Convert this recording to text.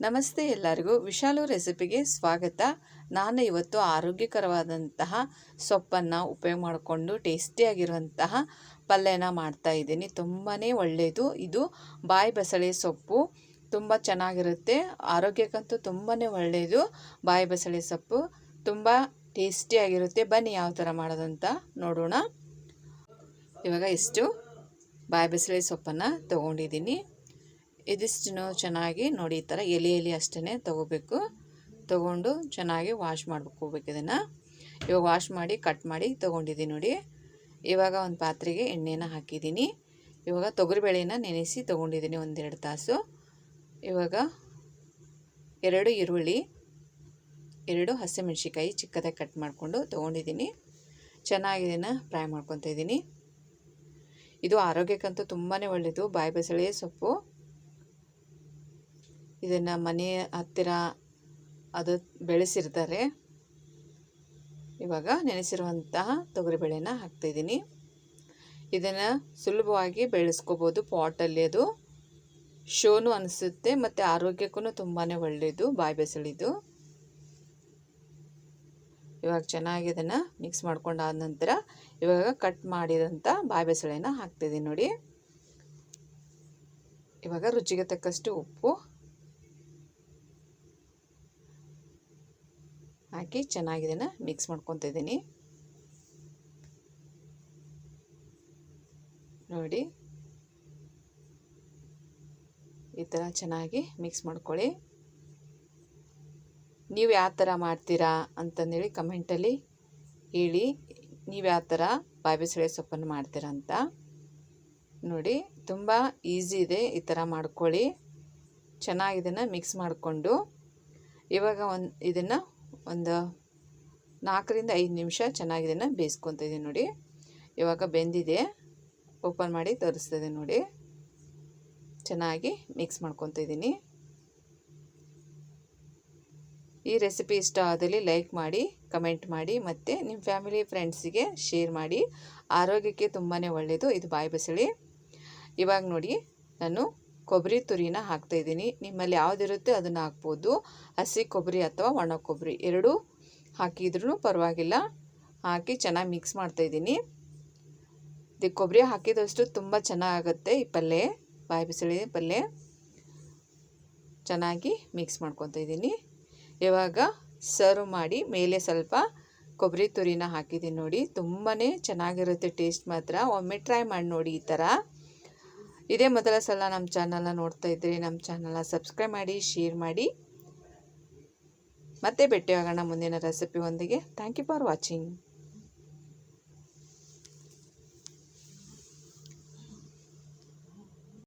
ನಮಸ್ತೆ ಎಲ್ಲರಿಗೂ. ವಿಶಾಲು ರೆಸಿಪಿಗೆ ಸ್ವಾಗತ. ನಾನು ಇವತ್ತು ಆರೋಗ್ಯಕರವಾದಂತಹ ಸೊಪ್ಪನ್ನು ಉಪಯೋಗ ಮಾಡಿಕೊಂಡು ಟೇಸ್ಟಿಯಾಗಿರುವಂತಹ ಪಲ್ಯನ ಮಾಡ್ತಾ ಇದ್ದೀನಿ. ತುಂಬಾ ಒಳ್ಳೆಯದು. ಇದು ಬಾಯಿ ಬಸಳೆ ಸೊಪ್ಪು. ತುಂಬ ಚೆನ್ನಾಗಿರುತ್ತೆ. ಆರೋಗ್ಯಕ್ಕಂತೂ ತುಂಬಾ ಒಳ್ಳೆಯದು ಬಾಯಿ ಬಸಳೆ ಸೊಪ್ಪು. ತುಂಬ ಟೇಸ್ಟಿಯಾಗಿರುತ್ತೆ ಬನ್ನಿ ಯಾವ ಥರ ಮಾಡೋದಂತ ನೋಡೋಣ. ಇವಾಗ ಇಷ್ಟು ಬಾಯಿ ಬಸಳೆ ಸೊಪ್ಪನ್ನು ತೊಗೊಂಡಿದ್ದೀನಿ. ಇದಿಷ್ಟು ಚೆನ್ನಾಗಿ ನೋಡಿ ಈ ಥರ ಎಲೆ ಎಲೆ ಅಷ್ಟೇ ತೊಗೋಬೇಕು. ತೊಗೊಂಡು ಚೆನ್ನಾಗಿ ವಾಶ್ ಮಾಡ್ಕೋಬೇಕು ಇದನ್ನು. ಇವಾಗ ವಾಶ್ ಮಾಡಿ ಕಟ್ ಮಾಡಿ ತೊಗೊಂಡಿದ್ದೀನಿ ನೋಡಿ. ಇವಾಗ ಒಂದು ಪಾತ್ರೆಗೆ ಎಣ್ಣೆನ ಹಾಕಿದ್ದೀನಿ. ಇವಾಗ ತೊಗರಿಬೇಳೆನ ನೆನೆಸಿ ತೊಗೊಂಡಿದ್ದೀನಿ ಒಂದೆರಡು ತಾಸು. ಇವಾಗ ಎರಡು ಈರುಳ್ಳಿ, ಎರಡು ಹಸಿಮೆಣ್ಸಿಕಾಯಿ ಚಿಕ್ಕದಾಗಿ ಕಟ್ ಮಾಡಿಕೊಂಡು ತೊಗೊಂಡಿದ್ದೀನಿ. ಚೆನ್ನಾಗಿ ಫ್ರೈ ಮಾಡ್ಕೊತ ಇದ್ದೀನಿ. ಇದು ಆರೋಗ್ಯಕ್ಕಂತೂ ತುಂಬಾ ಒಳ್ಳೆಯದು ಬಾಯಿ ಬಸಳೆ ಸೊಪ್ಪು. ಇದನ್ನು ಮನೆ ಹತ್ತಿರ ಅದು ಬೆಳೆಸಿರ್ತಾರೆ. ಇವಾಗ ನೆನೆಸಿರುವಂತಹ ತೊಗರಿಬೇಳೆನ ಹಾಕ್ತಾಯಿದ್ದೀನಿ. ಇದನ್ನು ಸುಲಭವಾಗಿ ಬೆಳೆಸ್ಕೋಬೋದು ಪಾಟಲ್ಲಿ ಅದು. ಶೋನು ಅನಿಸುತ್ತೆ ಮತ್ತು ಆರೋಗ್ಯಕ್ಕೂ ತುಂಬಾ ಒಳ್ಳೆಯದು, ಬಾಯಿ ಬೆಸಳಿದು. ಇವಾಗ ಚೆನ್ನಾಗಿ ಇದನ್ನು ಮಿಕ್ಸ್ ಮಾಡ್ಕೊಂಡಾದ ನಂತರ ಇವಾಗ ಕಟ್ ಮಾಡಿದಂಥ ಬಾಯಿ ಬೆಸಳೆನ ಹಾಕ್ತಿದ್ದೀನಿ ನೋಡಿ. ಇವಾಗ ರುಚಿಗೆ ತಕ್ಕಷ್ಟು ಉಪ್ಪು ಹಾಕಿ ಚೆನ್ನಾಗಿ ಇದನ್ನು ಮಿಕ್ಸ್ ಮಾಡ್ಕೊತಿದ್ದೀನಿ. ನೋಡಿ. ಈ ಥರ ಚೆನ್ನಾಗಿ ಮಿಕ್ಸ್ ಮಾಡ್ಕೊಳ್ಳಿ. ನೀವು ಯಾವ ಥರ ಮಾಡ್ತೀರಾ ಅಂತಂದೇಳಿ ಕಮೆಂಟಲ್ಲಿ ಹೇಳಿ. ನೀವು ಯಾವ ಥರ ಬಾಯಿ ಸೊಪ್ಪನ್ನು ಮಾಡ್ತೀರಾ ಅಂತ. ನೋಡಿ, ತುಂಬ ಈಸಿ ಇದೆ ಈ ಥರ ಮಾಡ್ಕೊಳ್ಳಿ. ಚೆನ್ನಾಗಿ ಇದನ್ನು ಮಿಕ್ಸ್ ಮಾಡಿಕೊಂಡು. ಇವಾಗ ಒಂದು ಇದನ್ನು ಒಂದು ನಾಲ್ಕರಿಂದ ಐದು ನಿಮಿಷ ಚೆನ್ನಾಗಿ ಇದನ್ನು ಬೇಯಿಸ್ಕೊತಿದ್ದೀನಿ ನೋಡಿ. ಇವಾಗ ಬೆಂದಿದೆ. ಓಪನ್ ಮಾಡಿ ತರಿಸ್ತದೆ ನೋಡಿ. ಚೆನ್ನಾಗಿ ಮಿಕ್ಸ್ ಮಾಡ್ಕೊತ ಇದ್ದೀನಿ. ಈ ರೆಸಿಪಿ ಇಷ್ಟ ಆದಲ್ಲಿ ಲೈಕ್ ಮಾಡಿ ಕಮೆಂಟ್ ಮಾಡಿ, ಮತ್ತು ನಿಮ್ಮ ಫ್ಯಾಮಿಲಿ ಫ್ರೆಂಡ್ಸಿಗೆ ಶೇರ್ ಮಾಡಿ. ಆರೋಗ್ಯಕ್ಕೆ ತುಂಬಾ ಒಳ್ಳೆಯದು ಇದು ಬಾಯಿ ಬಸಳಿ ಇವಾಗ ನೋಡಿ, ನಾನು ಕೊಬ್ಬರಿ ತುರಿನ ಹಾಕ್ತಾಯಿದ್ದೀನಿ ನಿಮ್ಮಲ್ಲಿ ಯಾವುದಿರುತ್ತೆ ಅದನ್ನು ಹಾಕ್ಬೋದು. ಹಸಿ ಕೊಬ್ಬರಿ ಅಥವಾ ಒಣ ಕೊಬ್ಬರಿ ಎರಡೂ ಹಾಕಿದ್ರೂ ಪರವಾಗಿಲ್ಲ. ಹಾಕಿ ಚೆನ್ನಾಗಿ ಮಿಕ್ಸ್ ಮಾಡ್ತಾಯಿದ್ದೀನಿ ಇದು ಕೊಬ್ಬರಿ ಹಾಕಿದಷ್ಟು ತುಂಬ ಚೆನ್ನಾಗುತ್ತೆ ಈ ಪಲ್ಯ ಬಾಯಿ ಬಿಸಿಳಿ ಪಲ್ಯ ಚೆನ್ನಾಗಿ ಮಿಕ್ಸ್ ಮಾಡ್ಕೊತಾ ಇದ್ದೀನಿ. ಇವಾಗ ಸರ್ವ್ ಮಾಡಿ ಮೇಲೆ ಸ್ವಲ್ಪ ಕೊಬ್ಬರಿ ತುರಿನ ಹಾಕಿದ್ದೀನಿ ನೋಡಿ. ತುಂಬಾ ಚೆನ್ನಾಗಿರುತ್ತೆ ಟೇಸ್ಟ್ ಮಾತ್ರ. ಒಮ್ಮೆ ಟ್ರೈ ಮಾಡಿ ನೋಡಿ ಈ ಥರ ಇದೇ ಮೊದಲ ಸಲ ನಮ್ಮ ಚಾನಲ್ನ ನೋಡ್ತಾ ಇದ್ದರೆ ನಮ್ಮ ಚಾನಲ್ನ ಸಬ್ಸ್ಕ್ರೈಬ್ ಮಾಡಿ, ಶೇರ್ ಮಾಡಿ. ಮತ್ತೆ ಭೇಟಿಯಾಗೋಣ ಮುಂದಿನ ರೆಸಿಪಿ ಒಂದಿಗೆ ಥ್ಯಾಂಕ್ ಯು ಫಾರ್ ವಾಚಿಂಗ್